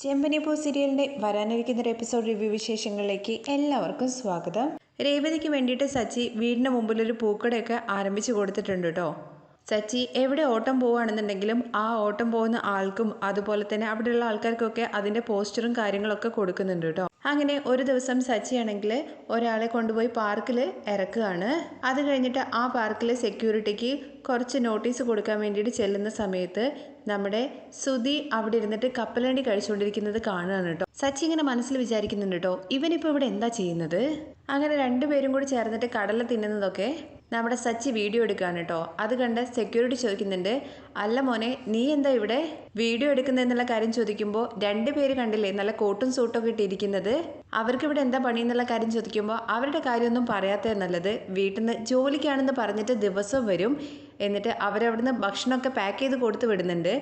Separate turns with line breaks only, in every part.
ചെമ്പനിപ്പൂ സീരിയലിന്റെ വരാനിരിക്കുന്ന ഒരു എപ്പിസോഡ് റിവ്യൂ വിശേഷങ്ങളിലേക്ക് എല്ലാവർക്കും സ്വാഗതം. രേവതിക്ക് വേണ്ടിയിട്ട് സച്ചി വീടിന് മുമ്പിലൊരു പൂക്കടയൊക്കെ ആരംഭിച്ചു കൊടുത്തിട്ടുണ്ട് കേട്ടോ സച്ചി എവിടെ ഓട്ടം പോവുകയാണെന്നുണ്ടെങ്കിലും ആ ഓട്ടം പോകുന്ന ആൾക്കും അതുപോലെ തന്നെ അവിടെയുള്ള ആൾക്കാർക്കൊക്കെ അതിന്റെ പോസ്റ്ററും കാര്യങ്ങളൊക്കെ കൊടുക്കുന്നുണ്ട് കേട്ടോ അങ്ങനെ ഒരു ദിവസം സച്ചിയാണെങ്കിൽ ഒരാളെ കൊണ്ടുപോയി പാർക്കിൽ ഇറക്കുകയാണ് അത് കഴിഞ്ഞിട്ട് ആ പാർക്കിലെ സെക്യൂരിറ്റിക്ക് കുറച്ച് നോട്ടീസ് കൊടുക്കാൻ വേണ്ടിയിട്ട് ചെല്ലുന്ന സമയത്ത് നമ്മുടെ സുധി അവിടെ ഇരുന്നിട്ട് കപ്പലണ്ടി കഴിച്ചുകൊണ്ടിരിക്കുന്നത് കാണുകയാണ് കേട്ടോ. സച്ചി ഇങ്ങനെ മനസ്സിൽ വിചാരിക്കുന്നുണ്ട് കേട്ടോ ഇവനിപ്പോൾ ഇവിടെ എന്താ ചെയ്യുന്നത്? അങ്ങനെ രണ്ടുപേരും കൂടി ചേർന്നിട്ട് കടല തിന്നുന്നതൊക്കെ നമ്മുടെ സച്ചി വീഡിയോ എടുക്കുകയാണ് കേട്ടോ. അത് കണ്ട് സെക്യൂരിറ്റി ചോദിക്കുന്നുണ്ട് അല്ല മോനെ നീ എന്താ ഇവിടെ വീഡിയോ എടുക്കുന്നതെന്നുള്ള കാര്യം ചോദിക്കുമ്പോൾ രണ്ട് പേര് കണ്ടില്ലേ നല്ല കോട്ടും ഒക്കെ ഇട്ടിരിക്കുന്നത്? അവർക്ക് ഇവിടെ എന്താ പണി എന്നുള്ള കാര്യം ചോദിക്കുമ്പോൾ അവരുടെ കാര്യമൊന്നും പറയാത്ത നല്ലത്. വീട്ടിൽ നിന്ന് ജോലിക്കാണെന്ന് പറഞ്ഞിട്ട് ദിവസം വരും. എന്നിട്ട് അവരവിടുന്ന് ഭക്ഷണമൊക്കെ പാക്ക് ചെയ്ത് കൊടുത്തു വിടുന്നുണ്ട്.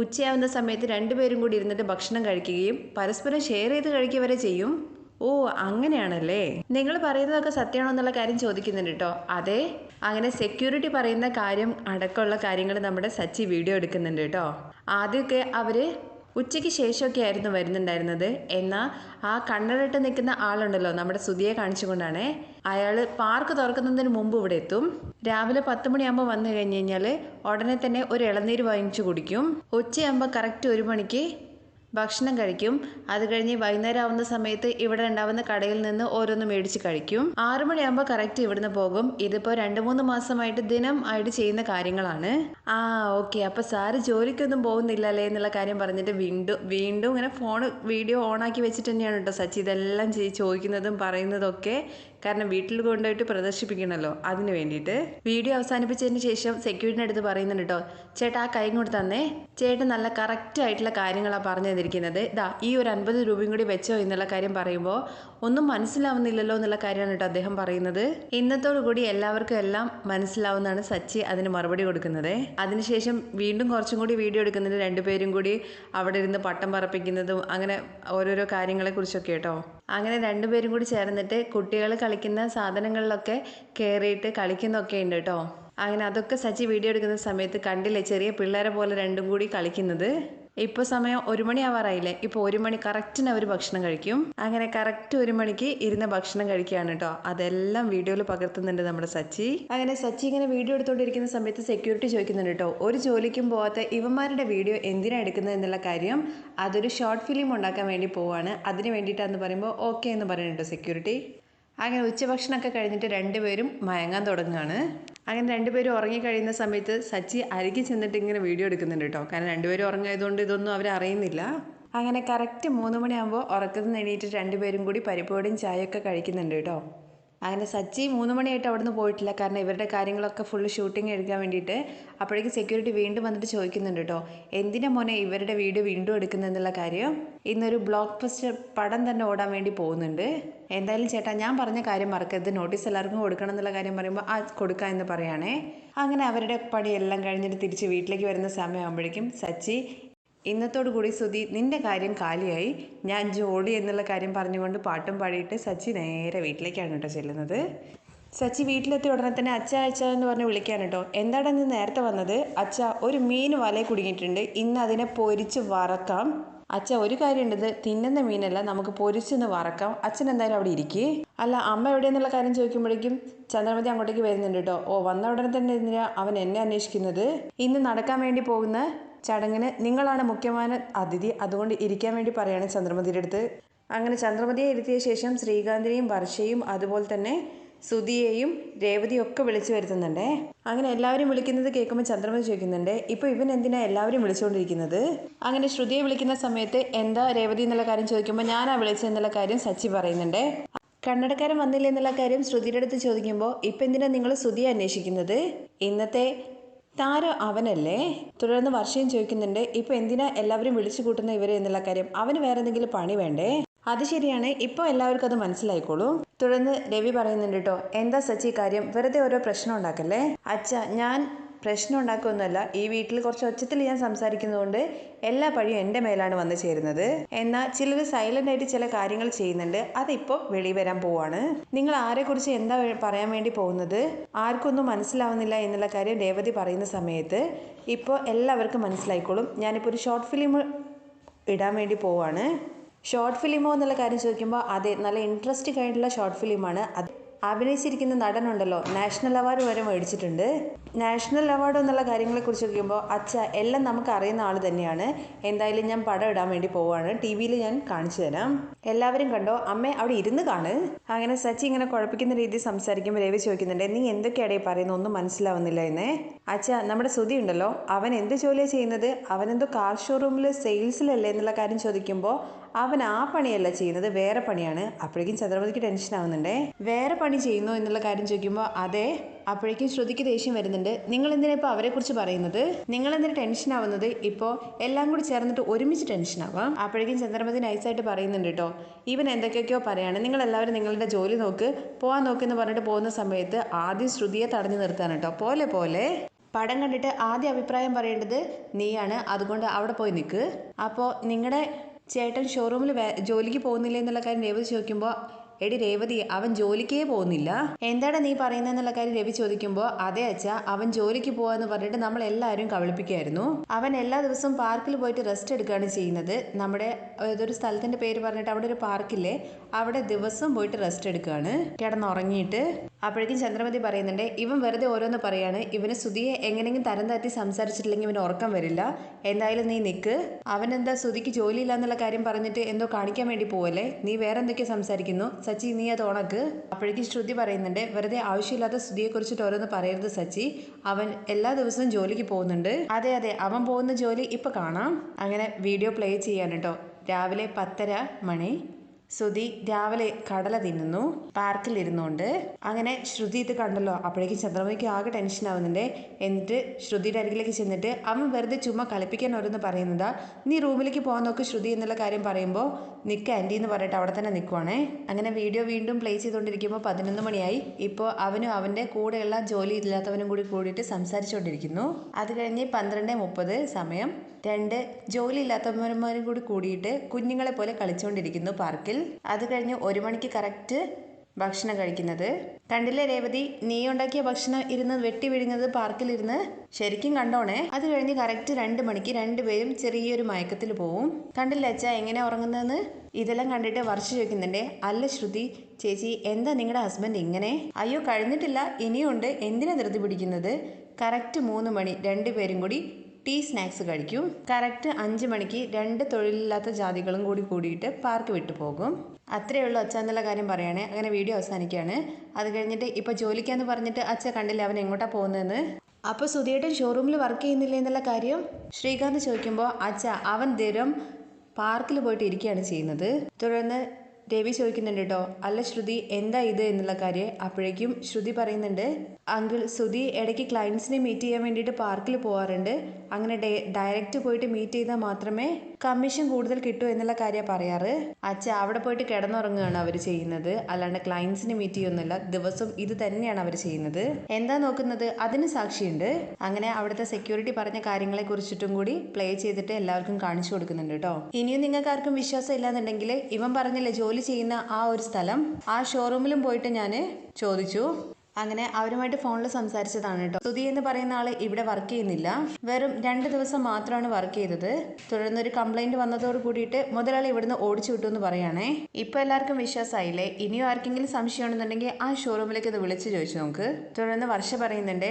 ഉച്ചയാവുന്ന സമയത്ത് രണ്ടുപേരും കൂടി ഇരുന്നിട്ട് ഭക്ഷണം കഴിക്കുകയും പരസ്പരം ഷെയർ ചെയ്ത് കഴിക്കുക വരെ ചെയ്യും. ഓ അങ്ങനെയാണല്ലേ? നിങ്ങൾ പറയുന്നതൊക്കെ സത്യമാണോ എന്നുള്ള കാര്യം ചോദിക്കുന്നുണ്ട് കേട്ടോ. അതെ അങ്ങനെ സെക്യൂരിറ്റി പറയുന്ന കാര്യം അടക്കമുള്ള കാര്യങ്ങൾ നമ്മുടെ സച്ചി വീഡിയോ എടുക്കുന്നുണ്ട് കേട്ടോ. ആദ്യമൊക്കെ അവർ ഉച്ചയ്ക്ക് ശേഷമൊക്കെ ആയിരുന്നു വരുന്നുണ്ടായിരുന്നത്. എന്നാൽ ആ കണ്ണടട്ട് നിൽക്കുന്ന ആളുണ്ടല്ലോ നമ്മുടെ സുധിയെ കാണിച്ചുകൊണ്ടാണ്. അയാൾ പാർക്ക് തുറക്കുന്നതിന് മുമ്പ് ഇവിടെ എത്തും. രാവിലെ പത്ത് മണിയാകുമ്പോൾ വന്നു കഴിഞ്ഞ് കഴിഞ്ഞാൽ ഉടനെ തന്നെ ഒരു ഇളനീര് വാങ്ങിച്ചു കുടിക്കും. ഉച്ചയാകുമ്പോൾ കറക്റ്റ് ഒരു മണിക്ക് ഭക്ഷണം കഴിക്കും. അത് കഴിഞ്ഞ് വൈകുന്നേരം ആവുന്ന സമയത്ത് ഇവിടെ ഉണ്ടാവുന്ന കടയിൽ നിന്ന് ഓരോന്ന് മേടിച്ച് കഴിക്കും. ആറു മണിയാകുമ്പോൾ കറക്റ്റ് ഇവിടുന്ന് പോകും. ഇതിപ്പോൾ രണ്ട് മൂന്ന് മാസമായിട്ട് ദിനം ആയിട്ട് ചെയ്യുന്ന കാര്യങ്ങളാണ്. ആ ഓക്കെ അപ്പോൾ സാറ് ജോലിക്കൊന്നും പോകുന്നില്ല അല്ലേ എന്നുള്ള കാര്യം പറഞ്ഞിട്ട് വീണ്ടും വീണ്ടും ഇങ്ങനെ ഫോൺ വീഡിയോ ഓണാക്കി വെച്ചിട്ട് തന്നെയാണ് കേട്ടോ സച്ചി ഇതെല്ലാം ചോദിക്കുന്നതും പറയുന്നതൊക്കെ കാരണം വീട്ടിൽ കൊണ്ടുപോയിട്ട് പ്രദർശിപ്പിക്കണമല്ലോ അതിന് വേണ്ടിയിട്ട്. വീഡിയോ അവസാനിപ്പിച്ചതിന് ശേഷം സെക്യൂരിറ്റിന്റെ അടുത്ത് പറയുന്നുണ്ട് കേട്ടോ. ചേട്ടാ ആ കൈ കൊണ്ട് തന്നേ. ചേട്ടൻ നല്ല കറക്റ്റ് ആയിട്ടുള്ള കാര്യങ്ങളാണ് പറഞ്ഞു തന്നിരിക്കുന്നത്. ഇതാ ഈ ഒരു അൻപത് രൂപയും കൂടി വെച്ചോ എന്നുള്ള കാര്യം പറയുമ്പോൾ ഒന്നും മനസ്സിലാവുന്നില്ലല്ലോ എന്നുള്ള കാര്യമാണ് കേട്ടോ അദ്ദേഹം പറയുന്നത്. കൂടി എല്ലാവർക്കും എല്ലാം മനസ്സിലാവുന്നതാണ് സച്ചി അതിന് മറുപടി കൊടുക്കുന്നത്. അതിനുശേഷം വീണ്ടും കുറച്ചും കൂടി വീഡിയോ എടുക്കുന്നുണ്ട് രണ്ടുപേരും കൂടി അവിടെ ഇരുന്ന് പട്ടം പറപ്പിക്കുന്നതും അങ്ങനെ ഓരോരോ കാര്യങ്ങളെക്കുറിച്ചൊക്കെ കേട്ടോ. അങ്ങനെ രണ്ടുപേരും കൂടി ചേർന്നിട്ട് കുട്ടികൾ കളിക്കുന്ന സാധനങ്ങളിലൊക്കെ കയറിയിട്ട് കളിക്കുന്നൊക്കെ ഉണ്ട് കേട്ടോ. അങ്ങനെ അതൊക്കെ സച്ചി വീഡിയോ എടുക്കുന്ന സമയത്ത് കണ്ടില്ലേ? ചെറിയ പിള്ളേരെ പോലെ രണ്ടും കൂടി കളിക്കുന്നത്. ഇപ്പോൾ സമയം ഒരു മണി ആവാറായില്ലേ ഇപ്പോൾ ഒരു മണി കറക്റ്റിന് അവർ ഭക്ഷണം കഴിക്കും. അങ്ങനെ കറക്റ്റ് ഒരു മണിക്ക് ഇരുന്ന ഭക്ഷണം കഴിക്കുകയാണ് കേട്ടോ അതെല്ലാം വീഡിയോയിൽ പകർത്തുന്നുണ്ട് നമ്മുടെ സച്ചി. അങ്ങനെ സച്ചി ഇങ്ങനെ വീഡിയോ എടുത്തുകൊണ്ടിരിക്കുന്ന സമയത്ത് സെക്യൂരിറ്റി ചോദിക്കുന്നുണ്ട് കേട്ടോ ഒരു ജോലിക്കും പോവാത്ത ഇവന്മാരുടെ വീഡിയോ എന്തിനാണ് എടുക്കുന്നത് എന്നുള്ള കാര്യം അതൊരു ഷോർട്ട് ഫിലിം ഉണ്ടാക്കാൻ വേണ്ടി പോവാണ്. അതിന് വേണ്ടിയിട്ടാന്ന് പറയുമ്പോൾ ഓക്കെ എന്ന് പറയുന്നുണ്ടോ സെക്യൂരിറ്റി അങ്ങനെ ഉച്ചഭക്ഷണമൊക്കെ കഴിഞ്ഞിട്ട് രണ്ടുപേരും മയങ്ങാൻ തുടങ്ങുകയാണ്. അങ്ങനെ രണ്ടുപേരും ഉറങ്ങിക്കഴിയുന്ന സമയത്ത് സച്ചി അരികെ ചെന്നിട്ട് ഇങ്ങനെ വീഡിയോ എടുക്കുന്നുണ്ട് കേട്ടോ കാരണം രണ്ടുപേരും ഉറങ്ങിയതുകൊണ്ട് ഇതൊന്നും അവർ അറിയുന്നില്ല. അങ്ങനെ കറക്റ്റ് മൂന്ന് മണിയാകുമ്പോൾ ഉറക്കത്തിൽ നിന്ന് എണീറ്റ് രണ്ടുപേരും കൂടി പരിപ്പോടിയും ചായയൊക്കെ കഴിക്കുന്നുണ്ട് കേട്ടോ അങ്ങനെ സച്ചി മൂന്ന് മണിയായിട്ട് അവിടെ നിന്ന് പോയിട്ടില്ല. കാരണം ഇവരുടെ കാര്യങ്ങളൊക്കെ ഫുള്ള് ഷൂട്ടിംഗ് എടുക്കാൻ വേണ്ടിയിട്ട് അപ്പോഴേക്കും സെക്യൂരിറ്റി വീണ്ടും വന്നിട്ട് ചോദിക്കുന്നുണ്ട് കേട്ടോ എന്തിനാ മോനെ ഇവരുടെ വീട് വീണ്ടും എടുക്കുന്നതെന്നുള്ള കാര്യം? ഇന്നൊരു ബ്ലോക്ക് ബസ്റ്റർ പടം തന്നെ ഓടാൻ വേണ്ടി പോകുന്നുണ്ട്. എന്തായാലും ചേട്ടാ ഞാൻ പറഞ്ഞ കാര്യം മറക്കരുത്. നോട്ടീസ് എല്ലാവർക്കും കൊടുക്കണം എന്നുള്ള കാര്യം പറയുമ്പോൾ ആ കൊടുക്കാം എന്ന് പറയുകയാണേ അങ്ങനെ അവരുടെ പണിയെല്ലാം കഴിഞ്ഞിട്ട് തിരിച്ച് വീട്ടിലേക്ക് വരുന്ന സമയമാകുമ്പോഴേക്കും സച്ചി ഇന്നത്തോടു കൂടി സുധി നിന്റെ കാര്യം കാലിയായി. ഞാൻ ജോളി എന്നുള്ള കാര്യം പറഞ്ഞുകൊണ്ട് പാട്ടും പാടിയിട്ട് സച്ചി നേരെ വീട്ടിലേക്കാണ് കേട്ടോ ചെല്ലുന്നത്. സച്ചി വീട്ടിലെത്തിയ ഉടനെ തന്നെ അച്ഛ അച്ഛ എന്ന് പറഞ്ഞ് വിളിക്കാൻ കേട്ടോ. എന്താണ് ഇന്ന് നേരത്തെ വന്നത്? അച്ഛ ഒരു മീൻ വലയിൽ കുടുങ്ങിയിട്ടുണ്ട്. ഇന്ന് അതിനെ പൊരിച്ച് വറക്കാം. അച്ഛ ഒരു കാര്യമുണ്ടത് തിന്നുന്ന മീനല്ല നമുക്ക് പൊരിച്ചൊന്ന് വറക്കാം. അച്ഛൻ എന്തായാലും അവിടെ ഇരിക്കേ. അല്ല അമ്മ എവിടെ എന്നുള്ള കാര്യം ചോദിക്കുമ്പോഴേക്കും ചന്ദ്രമതി അങ്ങോട്ടേക്ക് വരുന്നുണ്ട് കേട്ടോ. ഓ വന്ന ഉടനെ തന്നെ അവൻ എന്നെ അന്വേഷിക്കുന്നത്? ഇന്ന് നടക്കാൻ വേണ്ടി പോകുന്ന ചടങ്ങിന് നിങ്ങളാണ് മുഖ്യമായ അതിഥി. അതുകൊണ്ട് ഇരിക്കാൻ വേണ്ടി പറയുകയാണ് ചന്ദ്രമതിയുടെ അടുത്ത്. അങ്ങനെ ചന്ദ്രമതിയെ ഇരുത്തിയ ശേഷം ശ്രീകാന്തിനെയും വർഷയും അതുപോലെ തന്നെ സുധിയെയും രേവതിയും ഒക്കെ വിളിച്ചു വരുത്തുന്നുണ്ടേ. അങ്ങനെ എല്ലാവരും വിളിക്കുന്നത് കേൾക്കുമ്പോൾ ചന്ദ്രമതി ചോദിക്കുന്നുണ്ട് ഇപ്പോൾ ഇവൻ എന്തിനാ എല്ലാവരും വിളിച്ചുകൊണ്ടിരിക്കുന്നത്? അങ്ങനെ ശ്രുതിയെ വിളിക്കുന്ന സമയത്ത് എന്താ രേവതി എന്നുള്ള കാര്യം ചോദിക്കുമ്പോൾ ഞാനാ വിളിച്ചെന്നുള്ള കാര്യം സച്ചി പറയുന്നുണ്ട്. കണ്ണടക്കാരൻ വന്നില്ല എന്നുള്ള കാര്യം ശ്രുതിയുടെ അടുത്ത് ചോദിക്കുമ്പോൾ ഇപ്പം എന്തിനാ നിങ്ങൾ ശ്രുതിയെ അന്വേഷിക്കുന്നത്? ഇന്നത്തെ താരം അവനല്ലേ? തുടർന്ന് വർഷയും ചോദിക്കുന്നുണ്ട് ഇപ്പൊ എന്തിനാ എല്ലാവരും വിളിച്ചു കൂട്ടുന്ന ഇവരെ എന്നുള്ള കാര്യം? അവന് വേറെ എന്തെങ്കിലും പണി വേണ്ടേ? അത് ശരിയാണ് ഇപ്പോൾ എല്ലാവർക്കും അത് മനസ്സിലായിക്കോളൂ. തുടർന്ന് രവി പറയുന്നുണ്ട് കേട്ടോ എന്താ സച്ചി കാര്യം? വെറുതെ ഓരോ പ്രശ്നം ഉണ്ടാക്കല്ലേ? അച്ഛ ഞാൻ പ്രശ്നം ഉണ്ടാക്കുകയൊന്നുമല്ല ഈ വീട്ടിൽ കുറച്ച് ഒച്ചത്തിൽ ഞാൻ സംസാരിക്കുന്നതുകൊണ്ട് എല്ലാ പഴിയും എന്റെ മേലാണ് വന്നു ചേരുന്നത്. എന്നാൽ ചിലർ സൈലന്റ് ആയിട്ട് ചില കാര്യങ്ങൾ ചെയ്യുന്നുണ്ട്. അതിപ്പോൾ വെളി വരാൻ പോവാണ്. നിങ്ങൾ ആരെക്കുറിച്ച് എന്താ പറയാൻ വേണ്ടി പോകുന്നത്? ആർക്കൊന്നും മനസ്സിലാവുന്നില്ല എന്നുള്ള കാര്യം രേവതി പറയുന്ന സമയത്ത് ഇപ്പോൾ എല്ലാവർക്കും മനസ്സിലായിക്കോളും. ഞാനിപ്പോൾ ഒരു ഷോർട്ട് ഫിലിം ഇടാൻ വേണ്ടി പോവാണ്. ഷോർട്ട് ഫിലിമോ എന്നുള്ള കാര്യം ചോദിക്കുമ്പോൾ അതെ നല്ല ഇൻട്രസ്റ്റിംഗ് ആയിട്ടുള്ള ഷോർട്ട് ഫിലിമാണ് അത് അഭിനയിച്ചിരിക്കുന്ന നടനുണ്ടല്ലോ. നാഷണൽ അവാർഡ് വരെ മേടിച്ചിട്ടുണ്ട്. നാഷണൽ അവാർഡ് എന്നുള്ള കാര്യങ്ങളെക്കുറിച്ച് നോക്കുമ്പോൾ അച്ഛ എല്ലാം നമുക്ക് അറിയുന്ന ആൾ തന്നെയാണ്. എന്തായാലും ഞാൻ പടം ഇടാൻ വേണ്ടി പോവുകയാണ് ടി വിയിൽ ഞാൻ കാണിച്ചു തരാം. എല്ലാവരും കണ്ടോ? അമ്മ അവിടെ ഇരുന്ന് കാണ്. അങ്ങനെ സച്ചി ഇങ്ങനെ കുഴപ്പിക്കുന്ന രീതിയിൽ സംസാരിക്കുമ്പോൾ രവി ചോദിക്കുന്നുണ്ട് നീ എന്തൊക്കെയാടേ പറയുന്നത്? ഒന്നും മനസ്സിലാവുന്നില്ല എന്നേ. അച്ഛ നമ്മുടെ സുതി ഉണ്ടല്ലോ. അവൻ എന്ത് ജോലിയാണ് ചെയ്യുന്നത്? അവനെന്തോ കാർ ഷോറൂമിൽ സെയിൽസിലല്ലേ എന്നുള്ള കാര്യം ചോദിക്കുമ്പോൾ അവൻ ആ പണിയല്ല ചെയ്യുന്നത് വേറെ പണിയാണ്. അപ്പോഴേക്കും ചന്ദ്രമതിക്ക് ടെൻഷൻ ആവുന്നുണ്ടേ. വേറെ പണി ചെയ്യുന്നു എന്നുള്ള കാര്യം ചോദിക്കുമ്പോൾ അതെ അപ്പോഴേക്കും ശ്രുതിക്ക് ദേഷ്യം വരുന്നുണ്ട്. നിങ്ങൾ എന്തിനാ ഇപ്പോൾ അവരെക്കുറിച്ച് പറയുന്നത്? നിങ്ങൾ എന്തിനാ ടെൻഷൻ ആവുന്നത്? ഇപ്പോൾ എല്ലാം കൂടി ചേർന്നിട്ട് ഒരുമിച്ച് ടെൻഷൻ ആവാം. അപ്പോഴേക്കും ചന്ദ്രമതി നൈസായിട്ട് പറയുന്നുണ്ട് കേട്ടോ ഇവൻ എന്തൊക്കെയൊക്കെയോ പറയാണ്. നിങ്ങൾ എല്ലാവരും നിങ്ങളുടെ ജോലി നോക്ക്. പോകാൻ നോക്കെന്ന് പറഞ്ഞിട്ട് പോകുന്ന സമയത്ത് ആദ്യം ശ്രുതിയെ തടഞ്ഞു നിർത്താൻ കേട്ടോ പോലെ പോലെ. പടം കണ്ടിട്ട് ആദ്യ അഭിപ്രായം പറയേണ്ടത് നീയാണ്. അതുകൊണ്ട് അവിടെ പോയി നിൽക്ക് അപ്പോൾ നിങ്ങളുടെ ചേട്ടൻ ഷോറൂമിൽ ജോലിക്ക് പോകുന്നില്ല എന്നുള്ള കാര്യം രേവതി ചോദിക്കുമ്പോൾ എടി രേവതി അവൻ ജോലിക്കേ പോകുന്നില്ല. എന്താടാ നീ പറയുന്നതെന്നുള്ള കാര്യം രവി ചോദിക്കുമ്പോൾ അതെ അച്ഛ അവൻ ജോലിക്ക് പോവാന്ന് പറഞ്ഞിട്ട് നമ്മൾ എല്ലാവരും കബളിപ്പിക്കായിരുന്നു അവൻ എല്ലാ ദിവസവും പാർക്കിൽ പോയിട്ട് റെസ്റ്റ് എടുക്കുകയാണ് ചെയ്യുന്നത്. നമ്മുടെ ഏതൊരു സ്ഥലത്തിന്റെ പേര് പറഞ്ഞിട്ട് അവിടെ ഒരു പാർക്കില്ലേ അവിടെ ദിവസം പോയിട്ട് റെസ്റ്റ് എടുക്കുകയാണ്. കിടന്നുറങ്ങിയിട്ട് അപ്പോഴേക്കും ചന്ദ്രമതി പറയുന്നുണ്ട് ഇവൻ വെറുതെ ഓരോന്ന് പറയാണ്. ഇവന് സുധിയെ എങ്ങനെയെങ്കിലും തരം താഴ്ത്തി സംസാരിച്ചിട്ടില്ലെങ്കിൽ ഇവന് ഉറക്കം വരില്ല. എന്തായാലും നീ നിൽക്ക് അവൻ എന്താ സുധിക്ക് ജോലിയില്ല എന്നുള്ള കാര്യം പറഞ്ഞിട്ട് എന്തോ കാണിക്കാൻ വേണ്ടി പോവല്ലേ? നീ വേറെ എന്തൊക്കെയോ സംസാരിക്കുന്നു. സച്ചി നീ അത് ഉണക്ക്. അപ്പോഴേക്കും ശ്രുതി പറയുന്നുണ്ട് വെറുതെ ആവശ്യമില്ലാത്ത സ്തുതിയെ കുറിച്ചിട്ട് ഓരോന്ന് പറയരുത് സച്ചി. അവൻ എല്ലാ ദിവസവും ജോലിക്ക് പോകുന്നുണ്ട്. അതെ അതെ അവൻ പോകുന്ന ജോലി ഇപ്പൊ കാണാം. അങ്ങനെ വീഡിയോ പ്ലേ ചെയ്യാൻ കേട്ടോ. രാവിലെ പത്തര മണി. ശ്രുതി രാവിലെ കടല തിന്നുന്നു. പാർക്കിൽ ഇരുന്നുകൊണ്ട് അങ്ങനെ ശ്രുതി ഇത് കണ്ടല്ലോ. അപ്പോഴേക്കും ചന്ദ്രമയ്ക്ക് ആകെ ടെൻഷൻ ആവുന്നുണ്ട്. എന്നിട്ട് ശ്രുതിയുടെ അരികിലേക്ക് ചെന്നിട്ട് അവൻ വെറുതെ ചുമ്മാ കളിപ്പിക്കാൻ ഓരോന്ന് പറയുന്നതാ. നീ റൂമിലേക്ക് പോകാൻ നോക്ക് ശ്രുതി എന്നുള്ള കാര്യം പറയുമ്പോൾ നിൽക്ക ആന്റി എന്ന് പറഞ്ഞിട്ട് അവിടെ തന്നെ നിൽക്കുവാണേ അങ്ങനെ വീഡിയോ വീണ്ടും പ്ലേ ചെയ്തുകൊണ്ടിരിക്കുമ്പോൾ പതിനൊന്ന് മണിയായി. ഇപ്പോൾ അവനും അവന്റെ കൂടെയുള്ള ജോലി ഇല്ലാത്തവനും കൂടി കൂടിയിട്ട് സംസാരിച്ചുകൊണ്ടിരിക്കുന്നു. അത് കഴിഞ്ഞ് പന്ത്രണ്ട് മുപ്പത് സമയം. രണ്ട് ജോലി ഇല്ലാത്തവന്മാരും കൂടി കൂടിയിട്ട് കുഞ്ഞുങ്ങളെ പോലെ കളിച്ചുകൊണ്ടിരിക്കുന്നു പാർക്കിൽ. അത് കഴിഞ്ഞ് ഒരു മണിക്ക് കറക്റ്റ് ഭക്ഷണം കഴിക്കുന്നത്. കണ്ടില്ലേ രേവതി നീ ഉണ്ടാക്കിയ ഭക്ഷണം ഇരുന്ന് വെട്ടി വിഴുങ്ങുന്നത് പാർക്കിലിരുന്ന് ശരിക്കും കണ്ടോണേ. അത് കഴിഞ്ഞ് കറക്റ്റ് രണ്ട് മണിക്ക് രണ്ടുപേരും ചെറിയൊരു മയക്കത്തിൽ പോവും. കണ്ടില്ല അച്ഛ എങ്ങനെ ഉറങ്ങുന്നതെന്ന്? ഇതെല്ലാം കണ്ടിട്ട് വർഷ ചോദിക്കുന്നുണ്ടേ അല്ല ശ്രുതി ചേച്ചി എന്താ നിങ്ങളുടെ ഹസ്ബൻഡ് ഇങ്ങനെ? അയ്യോ കഴിഞ്ഞിട്ടില്ല ഇനിയുണ്ട് എന്തിനാ ധൃതി പിടിക്കുന്നത്? കറക്റ്റ് മൂന്ന് മണി രണ്ടുപേരും കൂടി ടീ സ്നാക്സ് കഴിക്കും. കറക്റ്റ് അഞ്ച് മണിക്ക് രണ്ട് തൊഴിലില്ലാത്ത ജാതികളും കൂടി കൂടിയിട്ട് പാർക്ക് വിട്ടു പോകും. അത്രയേ ഉള്ളൂ അച്ഛ എന്നുള്ള കാര്യം പറയുകയാണെങ്കിൽ അങ്ങനെ വീഡിയോ അവസാനിക്കുകയാണ് അത് കഴിഞ്ഞിട്ട് ഇപ്പോൾ ജോലിക്കാന്ന് പറഞ്ഞിട്ട് അച്ഛ കണ്ടില്ല അവൻ എങ്ങോട്ടാ പോകുന്നതെന്ന് അപ്പോൾ സുധിയേട്ടൻ ഷോറൂമിൽ വർക്ക് ചെയ്യുന്നില്ല എന്നുള്ള കാര്യം? ശ്രീകാന്ത് ചോദിക്കുമ്പോൾ അച്ഛ അവൻ ദിനം പാർക്കിൽ പോയിട്ട് ഇരിക്കുകയാണ് ചെയ്യുന്നത്. തുടർന്ന് രവി ചോദിക്കുന്നുണ്ട് കേട്ടോ അല്ല ശ്രുതി എന്താ ഇത് എന്നുള്ള കാര്യം അപ്പോഴേക്കും ശ്രുതി പറയുന്നുണ്ട് അങ്കിൾ ശ്രുതി ഇടയ്ക്ക് ക്ലയൻസിനെ മീറ്റ് ചെയ്യാൻ വേണ്ടിയിട്ട് പാർക്കിൽ പോകാറുണ്ട് അങ്ങനെ ഡയറക്റ്റ് പോയിട്ട് മീറ്റ് ചെയ്താൽ മാത്രമേ കമ്മീഷൻ കൂടുതൽ കിട്ടും എന്നുള്ള കാര്യം പറയാറ്. അച്ഛ അവിടെ പോയിട്ട് കിടന്നുറങ്ങുകയാണ് അവർ ചെയ്യുന്നത്. അല്ലാണ്ട് ക്ലയൻസിനെ മീറ്റ് ചെയ്യുന്നില്ല ദിവസം ഇത് തന്നെയാണ് അവർ ചെയ്യുന്നത്. എന്താ നോക്കുന്നത്? അതിന് സാക്ഷിയുണ്ട്. അങ്ങനെ അവിടുത്തെ സെക്യൂരിറ്റി പറഞ്ഞ കാര്യങ്ങളെ കുറിച്ചിട്ടും കൂടി പ്ലേ ചെയ്തിട്ട് എല്ലാവർക്കും കാണിച്ചു കൊടുക്കുന്നുണ്ട് കേട്ടോ. ഇനിയും നിങ്ങൾക്ക് ആർക്കും വിശ്വാസം ഇല്ലാന്നുണ്ടെങ്കിൽ ഇവൻ പറഞ്ഞില്ലേ ജോലി ചെയ്യുന്ന ആ ഒരു സ്ഥലം ആ ഷോറൂമിലും പോയിട്ട് ഞാൻ ചോദിച്ചു. അങ്ങനെ അവരുമായിട്ട് ഫോണിൽ സംസാരിച്ചതാണ് കേട്ടോ. സുധി എന്ന് പറയുന്ന ആൾ ഇവിടെ വർക്ക് ചെയ്യുന്നില്ല. വെറും രണ്ട് ദിവസം മാത്രമാണ് വർക്ക് ചെയ്തത്. തുടർന്ന് ഒരു കംപ്ലൈന്റ് വന്നതോട് കൂടിയിട്ട് മുതലാളി ഇവിടുന്ന് ഓടിച്ചു വിട്ടു എന്ന് പറയുകയാണേ. ഇപ്പൊ എല്ലാവർക്കും വിശ്വാസമായില്ലേ? ഇനിയും ആർക്കെങ്കിലും സംശയമുണ്ടെന്നുണ്ടെങ്കിൽ ആ ഷോറൂമിലേക്ക് ഇത് വിളിച്ചു ചോദിച്ചു നമുക്ക് തുടർന്ന് വർഷ പറയുന്നുണ്ട്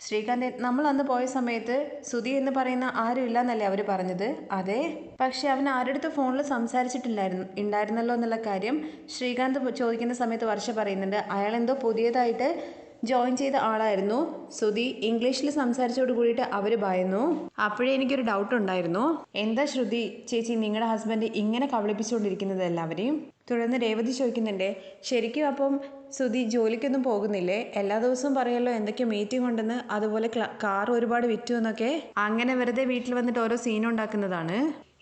ശ്രീകാന്ത് നമ്മൾ അന്ന് പോയ സമയത്ത് സുധി എന്ന് പറയുന്ന ആരും ഇല്ലെന്നല്ലേ അവർ പറഞ്ഞത്? അതെ. പക്ഷെ അവൻ ആരുടെ ഫോണിൽ സംസാരിച്ചിട്ടില്ലായിരുന്നു ഉണ്ടായിരുന്നല്ലോ എന്നുള്ള കാര്യം ശ്രീകാന്ത് ചോദിക്കുന്ന സമയത്ത് വർഷ പറയുന്നുണ്ട്. അയാൾ എന്തോ പുതിയതായിട്ട് ജോയിൻ ചെയ്ത ആളായിരുന്നു. സുധി ഇംഗ്ലീഷിൽ സംസാരിച്ചോട് കൂടിയിട്ട് അവർ ഭയന്നു. അപ്പോഴേ എനിക്കൊരു ഡൗട്ട് ഉണ്ടായിരുന്നു. എന്താ ശ്രുതി? ചേച്ചി നിങ്ങളുടെ ഹസ്ബൻഡ് ഇങ്ങനെ കബളിപ്പിച്ചുകൊണ്ടിരിക്കുന്നത് എല്ലാവരെയും? തുടർന്ന് രേവതി ചോദിക്കുന്നുണ്ട് ശരിക്കും അപ്പം സുധി ജോലിക്കൊന്നും പോകുന്നില്ലേ? എല്ലാ ദിവസവും പറയല്ലോ എന്തൊക്കെ മീറ്റിംഗ് ഉണ്ടെന്ന്. അതുപോലെ കാർ ഒരുപാട് വിറ്റു എന്നൊക്കെ. അങ്ങനെ വെറുതെ വീട്ടിൽ വന്നിട്ട് ഓരോ സീൻ ഉണ്ടാക്കുന്നതാണ്.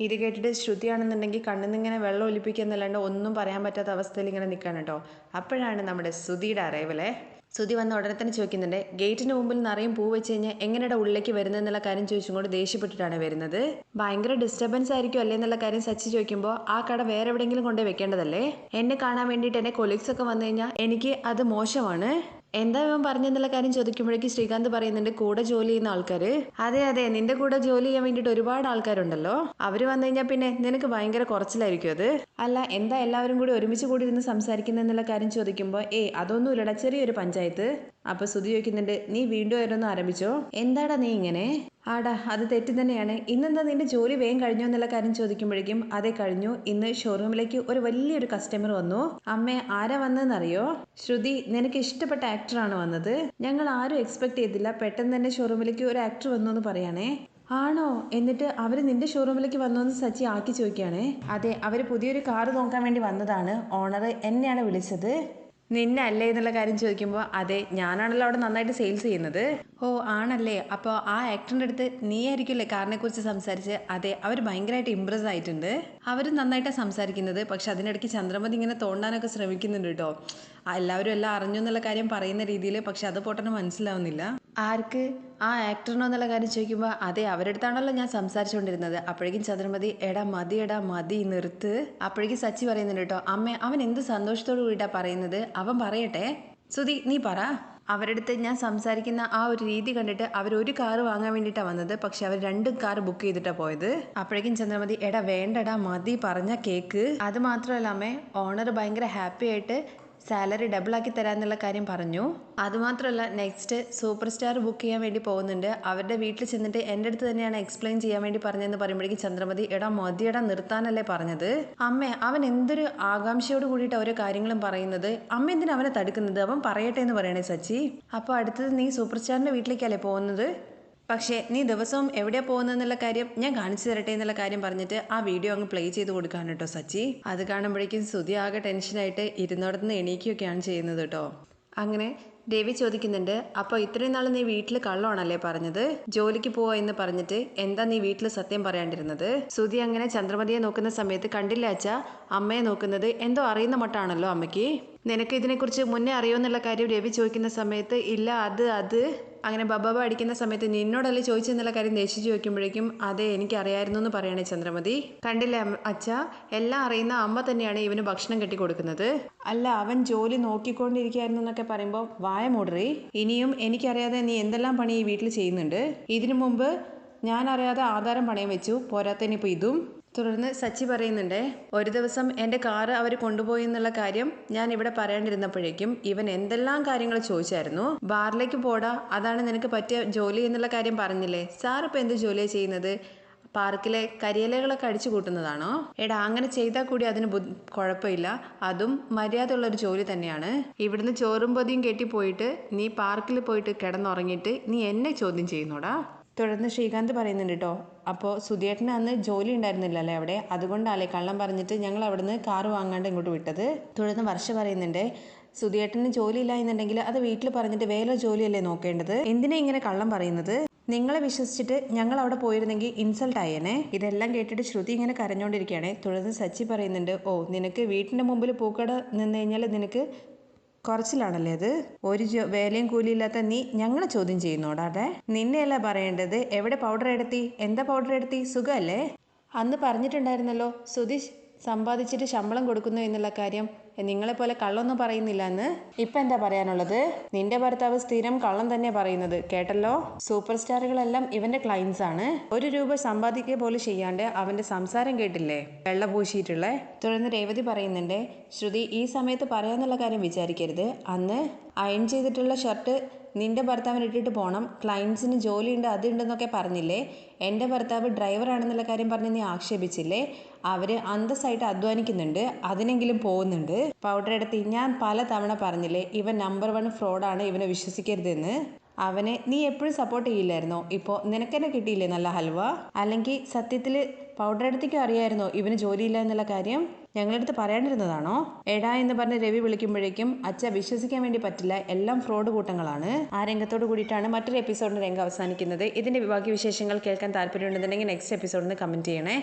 ഇത് കേട്ടിട്ട് ശ്രുതിയാണെന്നുണ്ടെങ്കിൽ കണ്ണിന്നിങ്ങനെ വെള്ളം ഒലിപ്പിക്കുക എന്നല്ലാണ്ട് ഒന്നും പറയാൻ പറ്റാത്ത അവസ്ഥയിൽ ഇങ്ങനെ നിൽക്കുകയാണ് കേട്ടോ. അപ്പോഴാണ് നമ്മുടെ സുധിയുടെ അറൈവലെ സുധി വന്ന ഉടനെ തന്നെ ചോദിക്കുന്നുണ്ട് ഗേറ്റിന് മുമ്പിൽ നിറയും പൂ വെച്ച് കഴിഞ്ഞാൽ എങ്ങനെയുടെ ഉള്ളിലേക്ക് വരുന്നത് എന്നുള്ള കാര്യം ചോദിച്ചും കൊണ്ട് ദേഷ്യപ്പെട്ടിട്ടാണ് വരുന്നത്. ഭയങ്കര ഡിസ്റ്റർബൻസ് ആയിരിക്കും അല്ലേ എന്നുള്ള കാര്യം സച്ചി ചോദിക്കുമ്പോൾ ആ കട വേറെ എവിടെയെങ്കിലും കൊണ്ടുപോയി വെക്കേണ്ടതല്ലേ? എന്നെ കാണാൻ വേണ്ടിയിട്ട് എന്നെ കൊലീഗ്സ് ഒക്കെ വന്നു കഴിഞ്ഞാൽ എനിക്ക് അത് മോശമാണ്. എന്താ ഇവൻ പറഞ്ഞെന്നുള്ള കാര്യം ചോദിക്കുമ്പോഴേക്ക് ശ്രീകാന്ത് പറയുന്നുണ്ട് കൂടെ ജോലി ചെയ്യുന്ന ആൾക്കാര്. അതെ അതെ നിന്റെ കൂടെ ജോലി ചെയ്യാൻ വേണ്ടിയിട്ട് ഒരുപാട് ആൾക്കാരുണ്ടല്ലോ. അവർ വന്നു കഴിഞ്ഞാൽ പിന്നെ നിനക്ക് ഭയങ്കര കുറച്ചിലായിരിക്കും അത്. അല്ല എന്താ എല്ലാവരും കൂടി ഒരുമിച്ച് കൂടി ഇരുന്ന് സംസാരിക്കുന്നെന്നുള്ള കാര്യം ചോദിക്കുമ്പോൾ ഏ അതൊന്നും ഇല്ലടാ ചെറിയൊരു പഞ്ചായത്ത്. അപ്പൊ സുധി ചോദിക്കുന്നുണ്ട് നീ വീണ്ടും ഓരോന്ന് ആരംഭിച്ചോ? എന്താടാ നീ ഇങ്ങനെ? ആടാ അത് തെറ്റ് തന്നെയാണ്. ഇന്നെന്താ നിന്റെ ജോലി വേഗം കഴിഞ്ഞോ എന്നുള്ള കാര്യം ചോദിക്കുമ്പോഴേക്കും അതേ കഴിഞ്ഞു. ഇന്ന് ഷോറൂമിലേക്ക് ഒരു വലിയൊരു കസ്റ്റമർ വന്നു. അമ്മേ ആരാ വന്നതെന്നറിയോ? ശ്രുതി നിനക്ക് ഇഷ്ടപ്പെട്ട ആക്ടറാണ് വന്നത്? ഞങ്ങൾ ആരും എക്സ്പെക്ട് ചെയ്തില്ല. പെട്ടെന്ന് തന്നെ ഷോറൂമിലേക്ക് ഒരു ആക്ടർ വന്നു എന്ന് പറയണേ. ആണോ? എന്നിട്ട് അവർ നിന്റെ ഷോറൂമിലേക്ക് വന്നു എന്ന് സച്ചി ആക്കി ചോദിക്കുകയാണേ? അതെ അവർ പുതിയൊരു കാറ് നോക്കാൻ വേണ്ടി വന്നതാണ്. ഓണർ എന്നെയാണ് വിളിച്ചത്. നിന്നെ അല്ലേ എന്നുള്ള കാര്യം ചോദിക്കുമ്പോൾ അതെ ഞാനാണല്ലോ അവിടെ നന്നായിട്ട് സെയിൽസ് ചെയ്യുന്നത്. ഓ ആണല്ലേ. അപ്പോൾ ആ ആക്ടറിന്റെ അടുത്ത് നീ ആയിരിക്കില്ലേ കാറിനെ കുറിച്ച് സംസാരിച്ച്? അതെ അവർ ഭയങ്കരമായിട്ട് ഇമ്പ്രസ് ആയിട്ടുണ്ട്. അവർ നന്നായിട്ടാണ് സംസാരിക്കുന്നത്. പക്ഷെ അതിനിടയ്ക്ക് ചന്ദ്രമതി ഇങ്ങനെ തോണ്ടാനൊക്കെ ശ്രമിക്കുന്നുണ്ട് കേട്ടോ എല്ലാവരും എല്ലാം അറിഞ്ഞു എന്നുള്ള കാര്യം പറയുന്ന രീതിയിൽ പക്ഷെ അത് പൊട്ടന് മനസ്സിലാവുന്നില്ല. ആർക്ക്? ആ ആക്ടറിനോ എന്നുള്ള കാര്യം ചോദിക്കുമ്പോൾ അതെ അവരടുത്താണല്ലോ ഞാൻ സംസാരിച്ചുകൊണ്ടിരുന്നത്. അപ്പോഴേക്കും ചന്ദ്രമതി എടാ മതി എടാ മതി നിർത്ത്. അപ്പോഴേക്കും സച്ചി പറയുന്നുണ്ട് കേട്ടോ അമ്മ അവൻ എന്ത് സന്തോഷത്തോടു കൂടിയിട്ടാ പറയുന്നത്? അവൻ പറയട്ടെ. സുധി നീ പറ. അവരടുത്ത് ഞാൻ സംസാരിക്കുന്ന ആ ഒരു രീതി കണ്ടിട്ട് അവർ ഒരു കാറ് വാങ്ങാൻ വേണ്ടിയിട്ടാണ് വന്നത് പക്ഷെ അവർ രണ്ടും കാർ ബുക്ക് ചെയ്തിട്ടാണ് പോയത്. അപ്പോഴേക്കും ചന്ദ്രമതി എടാ വേണ്ടടാ മതി പറഞ്ഞ കേക്ക്. അത് മാത്രമല്ല അമ്മേ ഓണർ ഭയങ്കര ഹാപ്പി ആയിട്ട് സാലറി ഡബിളാക്കി തരാമെന്നുള്ള കാര്യം പറഞ്ഞു. അതുമാത്രമല്ല നെക്സ്റ്റ് സൂപ്പർ സ്റ്റാർ ബുക്ക് ചെയ്യാൻ വേണ്ടി പോകുന്നുണ്ട്. അവരുടെ വീട്ടിൽ ചെന്നിട്ട് എന്റെ അടുത്ത് തന്നെയാണ് എക്സ്പ്ലെയിൻ ചെയ്യാൻ വേണ്ടി പറഞ്ഞതെന്ന് പറയുമ്പോഴേക്കും ചന്ദ്രമതി എടാ മതിയടാ നിർത്താനല്ലേ പറഞ്ഞത്? അമ്മ അവൻ എന്തൊരു ആകാംക്ഷയോട് കൂടിയിട്ട് ഓരോ കാര്യങ്ങളും പറയുന്നത്. അമ്മ എന്തിനാ അവനെ തടുക്കുന്നത്? അവൻ പറയട്ടെ എന്ന് പറയണേ സച്ചി. അപ്പോൾ അടുത്തത് നീ സൂപ്പർ സ്റ്റാറിന്റെ വീട്ടിലേക്കല്ലേ പോകുന്നത്? പക്ഷേ നീ ദിവസവും എവിടെ പോകുന്നെന്നുള്ള കാര്യം ഞാൻ കാണിച്ചു തരട്ടെ എന്നുള്ള കാര്യം പറഞ്ഞിട്ട് ആ വീഡിയോ അങ്ങ് പ്ലേ ചെയ്ത് കൊടുക്കാണ് കേട്ടോ സച്ചി. അത് കാണുമ്പോഴേക്കും സുധി ആകെ ടെൻഷനായിട്ട് ഇരുന്നിടത്ത് എണീക്കുകയൊക്കെയാണ് ചെയ്യുന്നത് കേട്ടോ. അങ്ങനെ രവി ചോദിക്കുന്നുണ്ട് അപ്പോൾ ഇത്രയും നാൾ നീ വീട്ടിൽ കള്ളമാണല്ലേ പറഞ്ഞത്? ജോലിക്ക് പോവാ എന്ന് പറഞ്ഞിട്ട് എന്താ നീ വീട്ടിൽ സത്യം പറയാണ്ടിരുന്നത്? സുധി അങ്ങനെ ചന്ദ്രമതിയെ നോക്കുന്ന സമയത്ത് കണ്ടില്ല അച്ഛ അമ്മയെ നോക്കുന്നത് എന്തോ അറിയുന്ന മട്ടാണല്ലോ അമ്മയ്ക്ക്. നിനക്ക് ഇതിനെക്കുറിച്ച് മുന്നേ അറിയുമെന്നുള്ള കാര്യം രവി ചോദിക്കുന്ന സമയത്ത് ഇല്ല അത് അത്. അങ്ങനെ ബബാബ അടിക്കുന്ന സമയത്ത് നിന്നോടല്ലേ ചോദിച്ചെന്നുള്ള കാര്യം ദേഷ്യം ചോദിക്കുമ്പോഴേക്കും അതെ എനിക്കറിയായിരുന്നു എന്ന് പറയണേ ചന്ദ്രമതി. കണ്ടില്ലേ അച്ഛ? എല്ലാം അറിയുന്ന അമ്മ തന്നെയാണ് ഇവന് ഭക്ഷണം കെട്ടി കൊടുക്കുന്നത് അല്ല അവൻ ജോലി നോക്കിക്കൊണ്ടിരിക്കുകയായിരുന്നു എന്നൊക്കെ പറയുമ്പോൾ വായ മൂടറി. ഇനിയും എനിക്കറിയാതെ നീ എന്തെല്ലാം പണി ഈ വീട്ടിൽ ചെയ്യുന്നുണ്ട്? ഇതിനു മുമ്പ് ഞാൻ അറിയാതെ ആധാരം പണയം വെച്ചു. പോരാത്തനിപ്പോൾ ഇതും. തുടർന്ന് സച്ചി പറയുന്നുണ്ടേ ഒരു ദിവസം എന്റെ കാറ് അവർ കൊണ്ടുപോയി എന്നുള്ള കാര്യം ഞാൻ ഇവിടെ പറയാണ്ടിരുന്നപ്പോഴേക്കും ഇവൻ എന്തെല്ലാം കാര്യങ്ങൾ ചോദിച്ചായിരുന്നു. ബാറിലേക്ക് പോടാ അതാണ് നിനക്ക് പറ്റിയ ജോലി എന്നുള്ള കാര്യം പറഞ്ഞില്ലേ? സാർ ഇപ്പം എന്ത് ജോലിയാണ് ചെയ്യുന്നത്? പാർക്കിലെ കരിയിലകളൊക്കെ അടിച്ചു കൂട്ടുന്നതാണോ? എടാ അങ്ങനെ ചെയ്താൽ കൂടി അതിന് ബു കുഴപ്പമില്ല. അതും മര്യാദ ഒരു ജോലി തന്നെയാണ്. ഇവിടുന്ന് ചോറും പൊതിയും കെട്ടിപ്പോയിട്ട് നീ പാർക്കിൽ പോയിട്ട് കിടന്നുറങ്ങിയിട്ട് നീ എന്നെ ചോദ്യം ചെയ്യുന്നോടാ? തുടർന്ന് ശ്രീകാന്ത് പറയുന്നുണ്ട് കേട്ടോ അപ്പോൾ സുധിയേട്ടന് അന്ന് ജോലി ഉണ്ടായിരുന്നില്ല അല്ലേ അവിടെ? അതുകൊണ്ടല്ലേ കള്ളം പറഞ്ഞിട്ട് ഞങ്ങൾ അവിടുന്ന് കാറ് വാങ്ങാണ്ട് ഇങ്ങോട്ട് വിട്ടത്. തുടർന്ന് വർഷ പറയുന്നുണ്ട് സുധിയേട്ടന് ജോലി ഇല്ല എന്നുണ്ടെങ്കിൽ അത് വീട്ടിൽ പറഞ്ഞിട്ട് വേറെ ജോലിയല്ലേ നോക്കേണ്ടത്? എന്തിനാ ഇങ്ങനെ കള്ളം പറയുന്നത്? നിങ്ങളെ വിശ്വസിച്ചിട്ട് ഞങ്ങൾ അവിടെ പോയിരുന്നെങ്കിൽ ഇൻസൾട്ട് ആയേനെ. ഇതെല്ലാം കേട്ടിട്ട് ശ്രുതി ഇങ്ങനെ കരഞ്ഞുകൊണ്ടിരിക്കുകയാണ് തുടർന്ന് സച്ചി പറയുന്നുണ്ട് ഓ നിനക്ക് വീട്ടിന്റെ മുമ്പിൽ പൂക്കട നിന്ന് കഴിഞ്ഞാൽ നിനക്ക് കുറച്ചിലാണല്ലേ അത്? ഒരു വേലയും കൂലിയില്ലാത്ത നീ ഞങ്ങളെ ചോദ്യം ചെയ്യുന്നോടാടെ നിന്നെയല്ല പറയേണ്ടത്? എവിടെ പൗഡർ എടുത്തി? എന്താ പൗഡർ എടുത്തി? സുഖമല്ലേ അന്ന് പറഞ്ഞിട്ടുണ്ടായിരുന്നല്ലോ സുധീഷ്. സമ്പാദിച്ചിട്ട് ശമ്പളം കൊടുക്കുന്നു എന്നുള്ള കാര്യം നിങ്ങളെപ്പോലെ കള്ളൊന്നും പറയുന്നില്ല എന്ന് ഇപ്പം എന്താ പറയാനുള്ളത്? നിന്റെ ഭർത്താവ് സ്ഥിരം കള്ളം തന്നെ പറയുന്നത്. കേട്ടല്ലോ? സൂപ്പർ സ്റ്റാറുകളെല്ലാം ഇവന്റെ ക്ലയൻസ് ആണ്. ഒരു രൂപ സമ്പാദിക്കുക പോലും ചെയ്യാണ്ട് അവന്റെ സംസാരം കേട്ടില്ലേ? വെള്ള പൂശിയിട്ടുള്ളേ. തുടർന്ന് രേവതി പറയുന്നുണ്ട് ശ്രുതി ഈ സമയത്ത് പറയാന്നുള്ള കാര്യം വിചാരിക്കരുത്. അന്ന് അയൺ ചെയ്തിട്ടുള്ള ഷർട്ട് നിന്റെ ഭർത്താവിനെ ഇട്ടിട്ട് പോകണം ക്ലയൻസിന് ജോലിയുണ്ട് അതുണ്ടെന്നൊക്കെ പറഞ്ഞില്ലേ? എന്റെ ഭർത്താവ് ഡ്രൈവറാണെന്നുള്ള കാര്യം പറഞ്ഞ് നീ ആക്ഷേപിച്ചില്ലേ? അവർ അന്തസ്സായിട്ട് അധ്വാനിക്കുന്നുണ്ട് അതിനെങ്കിലും പോകുന്നുണ്ട്. പൗഡർ എടുത്ത് ഞാൻ പല തവണ പറഞ്ഞില്ലേ ഇവൻ നമ്പർ വൺ ഫ്രോഡാണ് ഇവനെ വിശ്വസിക്കരുതെന്ന്. അവനെ നീ എപ്പോഴും സപ്പോർട്ട് ചെയ്യില്ലായിരുന്നോ? ഇപ്പോൾ നിനക്കെന്നെ കിട്ടിയില്ലേ നല്ല ഹൽവ? അല്ലെങ്കിൽ സത്യത്തിൽ പൗഡർ എടുത്തേക്കും അറിയായിരുന്നോ ഇവന് ജോലിയില്ല എന്നുള്ള കാര്യം? ഞങ്ങളടുത്ത് പറയാണ്ടിരുന്നതാണോ? എടാ എന്ന് പറഞ്ഞ് രവി വിളിക്കുമ്പോഴേക്കും അച്ഛ വിശ്വസിക്കാൻ വേണ്ടി പറ്റില്ല എല്ലാം ഫ്രോഡ് കൂട്ടങ്ങളാണ്. ആ രംഗത്തോട് കൂടിയിട്ടാണ് മറ്റൊരു എപ്പിസോഡിന് രംഗം അവസാനിക്കുന്നത്. ഇതിന്റെ ബാക്കി വിശേഷങ്ങൾ കേൾക്കാൻ താല്പര്യമുണ്ടെന്നുണ്ടെങ്കിൽ നെക്സ്റ്റ് എപ്പിസോഡിന് കമന്റ് ചെയ്യണേ.